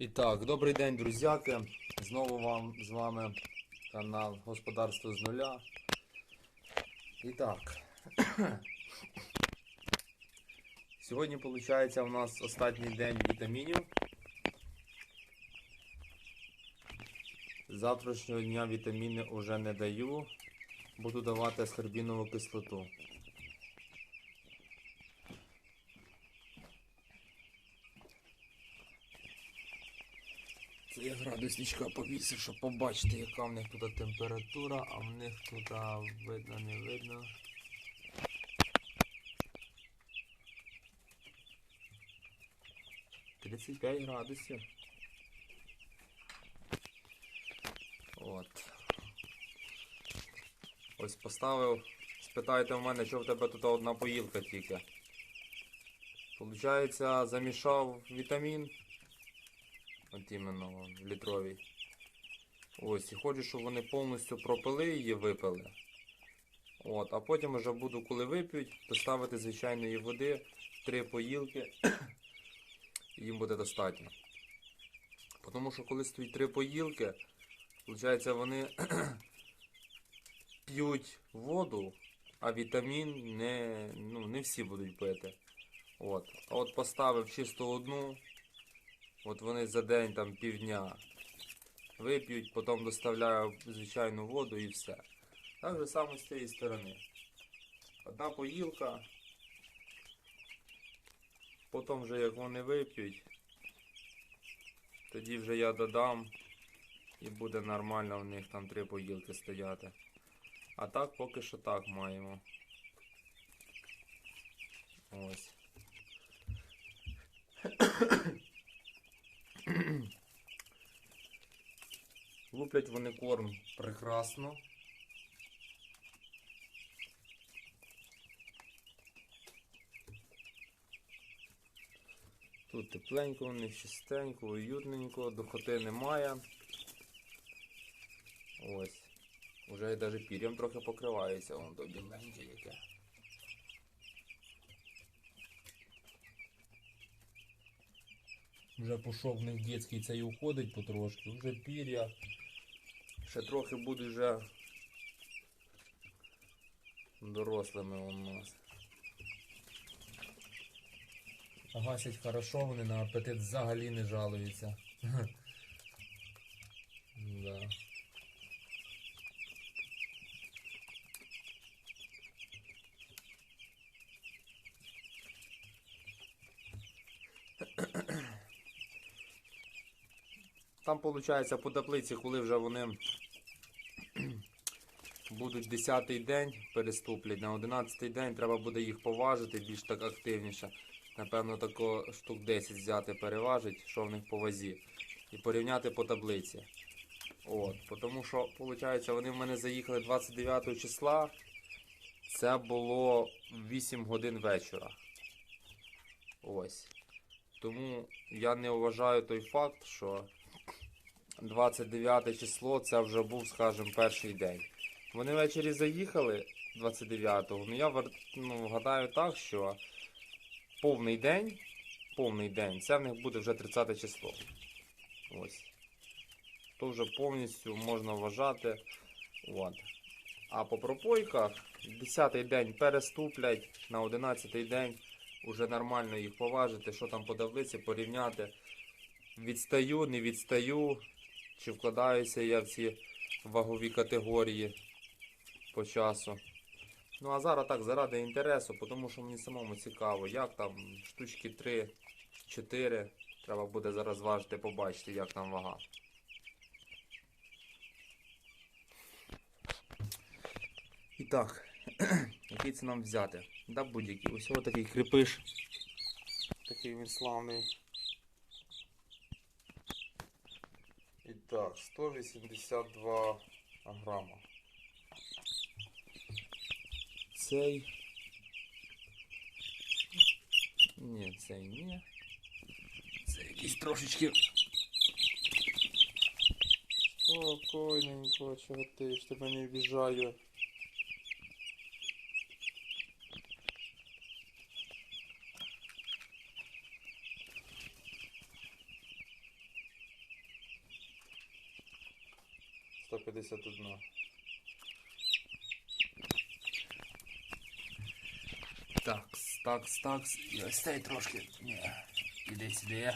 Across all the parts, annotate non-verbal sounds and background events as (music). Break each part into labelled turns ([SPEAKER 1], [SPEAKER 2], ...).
[SPEAKER 1] І так, добрий день, друзяки. Знову вам з вами канал Господарство з нуля. І так. (coughs) Сьогодні виходить у нас останній день вітамінів. З Завтрашнього дня вітаміни вже не даю. Буду давати аскорбінову кислоту. Це я градусничка повісив, щоб побачити, яка в них тут температура, а в них тут видно, не видно. Тридцять п'ять градусів. От. Ось поставив. Спитайте в мене, що в тебе тут одна поїлка тільки. Получається, замішав вітамін. От іменно в літровій. Ось, і хочу, щоб вони повністю пропили її, випили. От, а потім вже буду, коли вип'ють, доставити звичайної води, три поїлки, (clears throat) їм буде достатньо. Тому що коли стоїть три поїлки, виходить, вони (clears throat) п'ють воду, а вітамін не, ну, не всі будуть пити. От. А от поставив чисто одну, От вони за день там півдня вип'ють, потім доставляю звичайну воду і все. Так же само з цієї сторони. Одна поїлка. Потім вже як вони вип'ють, тоді вже я додам і буде нормально в них там три поїлки стояти. А так поки що так маємо. Ось. Луплять вони корм прекрасно. Тут тепленько, у них чистенько, уютненько, духоти немає. Ось. Уже навіть пір'ям трохи покривається, воно то біленьке яке. Вже пішов в них дітський цей уходить потрошки, вже пір'я. Ще трохи будуть вже дорослими у нас. Гасять хорошо, вони на апетит взагалі не жалуються. (laughs) Да. Там виходить по таблиці, коли вже вони будуть 10-й день переступлять, на 11-й день треба буде їх поважити більш так активніше. Напевно, тако штук 10 взяти, переважити, що в них по вазі. І порівняти по таблиці. От, Тому що, виходить, вони в мене заїхали 29 числа. Це було 8 годин вечора. Ось. Тому я не вважаю той факт, що 29 число це вже був, скажімо, перший день. Вони ввечері заїхали 29-го. Ну я ну, гадаю так, що повний день, повний день, це в них буде вже 30 число. Ось. То вже повністю можна вважати. От. А по пропойках 10-й день переступлять, на 11-й день уже нормально їх поважити, що там по таблиці, порівняти. Відстаю, не відстаю, чи вкладаюся я в ці вагові категорії по часу. Ну а зараз так, заради інтересу, тому що мені самому цікаво, як там штучки 3-4. Треба буде зараз важити, побачити, як там вага. І так, (clears throat) який це нам взяти? Да будь-який. Ось такий кріпиш. Такий він славний. І так, 182 грама. Цей. Ні, цей ні. Це якийсь трошечки. Спокойненько, чого ти ж тебе не вбіжаю. 151. Такс, такс, такс. І ось цей трошки. Ні. Іди сюди.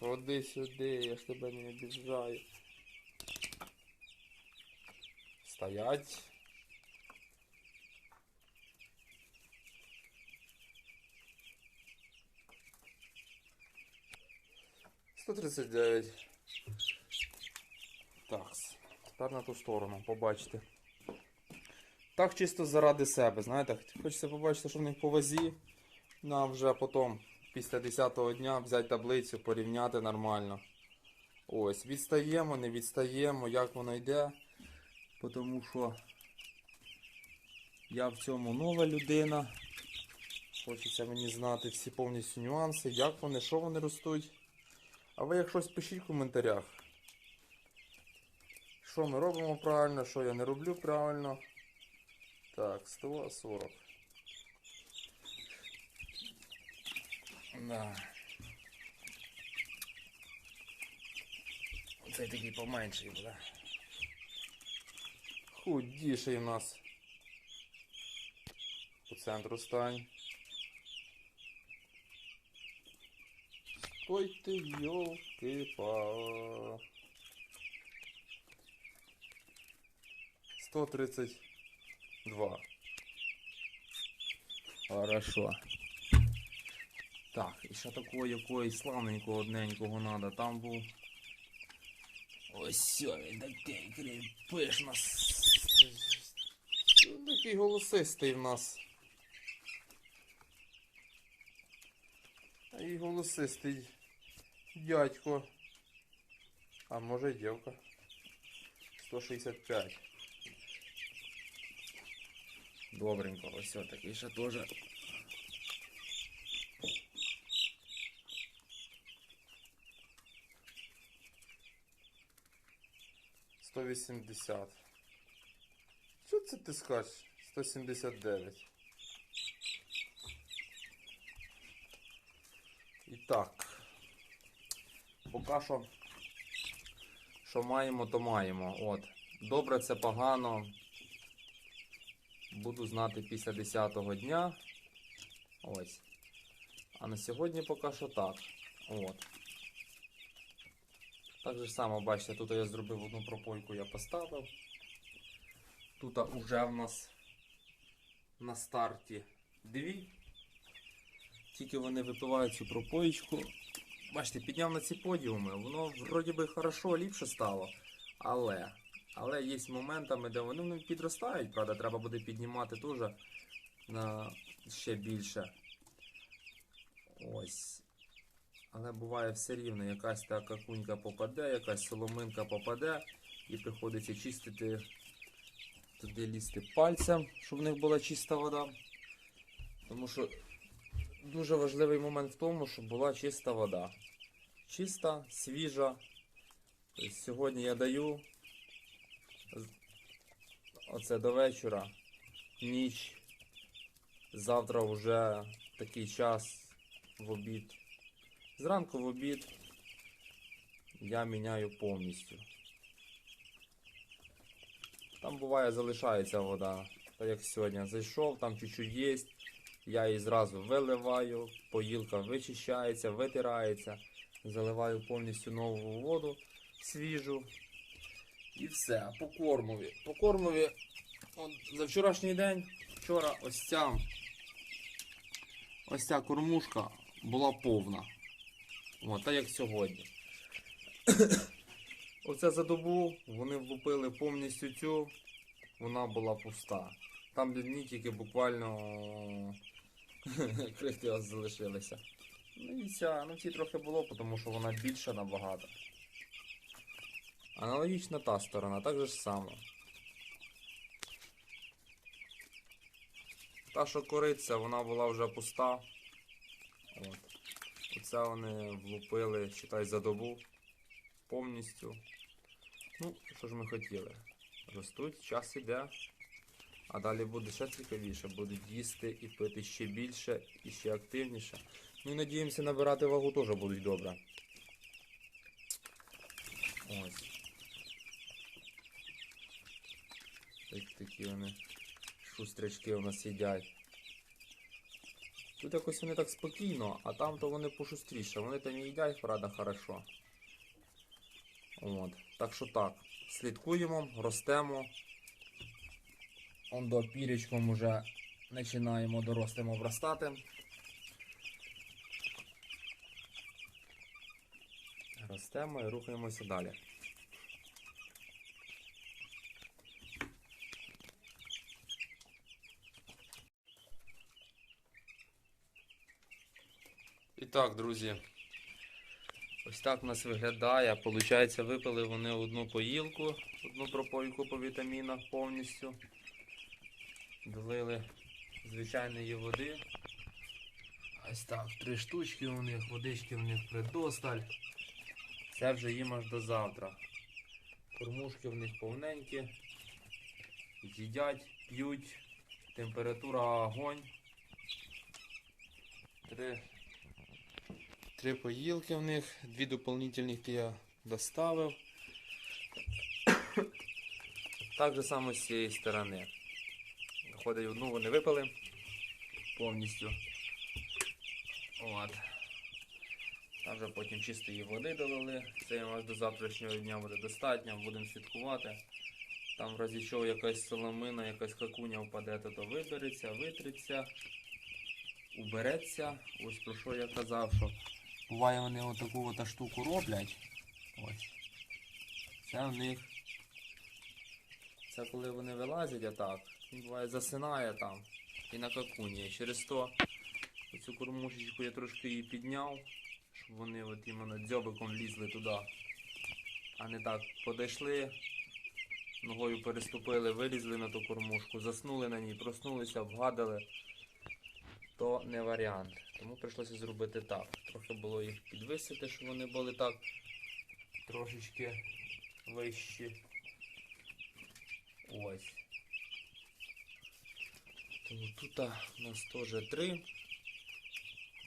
[SPEAKER 1] Ходи сюди, я ж тебе не обіжаю. Стоять. Сто тридцять дев'ять. Тепер на ту сторону, побачите. Так чисто заради себе, знаєте, хочеться побачити, що в них по вазі. Нам вже потім, після 10-го дня, взяти таблицю, порівняти нормально. Ось, відстаємо, не відстаємо, як воно йде. Тому що я в цьому нова людина. Хочеться мені знати всі повністю нюанси, як вони, що вони ростуть. А ви як щось пишіть в коментарях. Що ми робимо правильно, що я не роблю правильно. Так, 140. Да. Оцей такий поменший буде. Худіший у нас. По центру стань. Стой ти, йолки-па. 132. Хорошо. Так, і ще такого якогось славненького одненького надо. Там був. Ось сьо, він такий кріпиш нас. Такий голосистий в нас. А і голосистий дядько. А може й дівка. 165. Добренько, ось такий ще теж. Сто вісімдесят. Що це ти скажеш? 179. І так. Поки що, що маємо, то маємо. От. Добре, це погано. Буду знати після 10-го дня. Ось. А на сьогодні поки що так. От. Так же само, бачите, тут я зробив одну пропойку, я поставив. Тут уже в нас на старті дві. Тільки вони випивають цю пропоїчку. Бачите, підняв на ці подіуми, воно вроді би хорошо, ліпше стало. Але, але є моментами, де вони ну, підростають, правда, треба буде піднімати теж на ще більше. Ось. Але буває все рівно, якась така кунька попаде, якась соломинка попаде, і приходиться чистити туди лізти пальцем, щоб в них була чиста вода. Тому що дуже важливий момент в тому, щоб була чиста вода. Чиста, свіжа. Тобто сьогодні я даю оце до вечора, ніч. Завтра вже такий час в обід. Зранку в обід я міняю повністю. Там буває залишається вода. Так як сьогодні зайшов, там чуть-чуть є. Я її зразу виливаю, поїлка вичищається, витирається, заливаю повністю нову воду, свіжу. І все. По кормові. По кормові, от за вчорашній день, вчора ось ця, ось ця кормушка була повна. От, так як сьогодні. (coughs) Оце за добу вони влупили повністю цю, вона була пуста. Там дні тільки буквально (laughs) крихти залишилися. Ну і ця, ну ці трохи було, тому що вона більша набагато. Аналогічна та сторона, так же ж само. Та, що кориця, вона була вже пуста. От. Оце вони влупили, считай, за добу повністю. Ну, що ж ми хотіли? Ростуть, час іде. А далі буде ще цікавіше, будуть їсти і пити ще більше і ще активніше. Ну і надіємося, набирати вагу теж будуть добре. Ось. Ось такі вони шустрячки у нас їдять. Тут якось вони так спокійно, а там то вони пошустріше. Вони там їдять, правда, хорошо. От. Так що так. Слідкуємо, ростемо. Он до пірічком уже починаємо дорослим обростати. Ростемо і рухаємося далі. І так, друзі. Ось так у нас виглядає. Получається, випили вони одну поїлку, одну пропойку по вітамінах повністю. Долили звичайної води. Ось так, три штучки у них, водички у них предосталь. Це вже їм аж до завтра. Кормушки в них повненькі. Їдять, п'ють. Температура огонь. Три, три поїлки в них, дві дополнительних я доставив. Так же само з цієї сторони. Виходить, одну вони випили повністю. От. Там вже потім чистої води долили. Це аж до завтрашнього дня буде достатньо, будемо слідкувати. Там в разі чого якась соломина, якась какуня впаде, то, то вибереться, витриться, убереться. Ось про що я казав, що буває вони отаку от штуку роблять. Ось. Це в них. Це коли вони вилазять отак, він буває засинає там і на какуні. Через то оцю кормушечку я трошки її підняв, щоб вони от іменно дзьобиком лізли туди. А не так подійшли, ногою переступили, вилізли на ту кормушку, заснули на ній, проснулися, обгадали. То не варіант. Тому прийшлося зробити так. Трохи було їх підвисити, щоб вони були так трошечки вищі. Ось. Тому тут у нас теж три.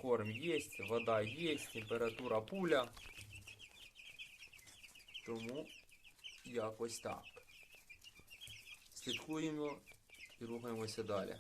[SPEAKER 1] Корм є, вода є, температура пуля. Тому якось так. Слідкуємо і рухаємося далі.